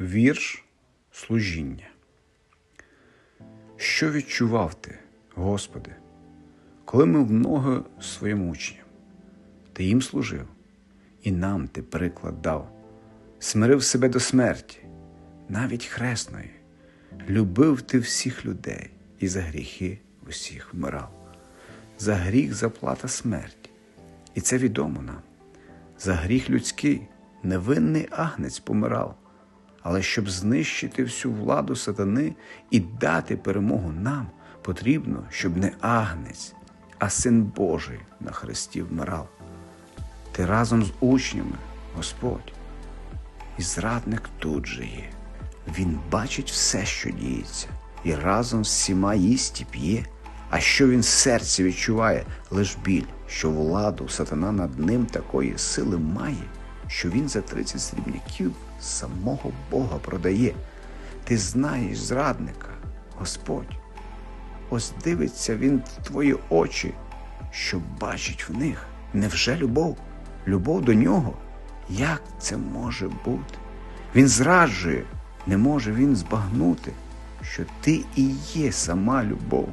Вірш служіння. Що відчував ти, Господи, коли ми в ноги своїм учням? Ти їм служив, і нам ти приклад дав, смирив себе до смерті, навіть хресної, любив ти всіх людей і за гріхи усіх вмирав. За гріх заплата смерті, і це відомо нам. За гріх людський невинний агнець помирав, але щоб знищити всю владу сатани і дати перемогу нам, потрібно, щоб не агнець, а син Божий на хресті вмирав. Ти разом з учнями, Господь, і зрадник тут же є. Він бачить все, що діється, і разом з всіма їсть і п'є. А що він в серці відчуває, лиш біль, що владу сатана над ним такої сили має, що він за 30 срібняків самого Бога продає. Ти знаєш зрадника, Господь. Ось дивиться він в твої очі, що бачить в них. Невже любов? Любов до нього? Як це може бути? Він зраджує, не може він збагнути, що ти і є сама любов.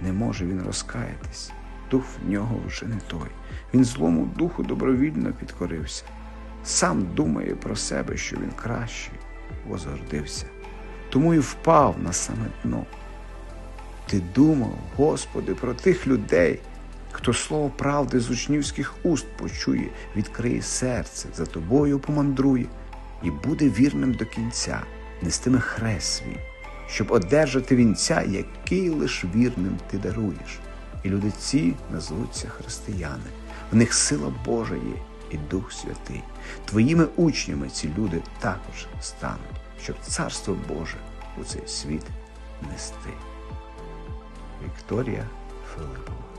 Не може він розкаятись, дух в нього вже не той. Він злому духу добровільно підкорився. Сам думає про себе, що він кращий, возгордився, тому і впав на саме дно. Ти думав, Господи, про тих людей, хто слово правди з учнівських уст почує, відкриє серце, за тобою помандрує і буде вірним до кінця, нестиме хрест свій, щоб одержати вінця, який лиш вірним ти даруєш. І люди ці назвуться християни. В них сила Божа є і Дух Святий. Твоїми учнями ці люди також стануть, щоб Царство Боже у цей світ нести. Вікторія Филипова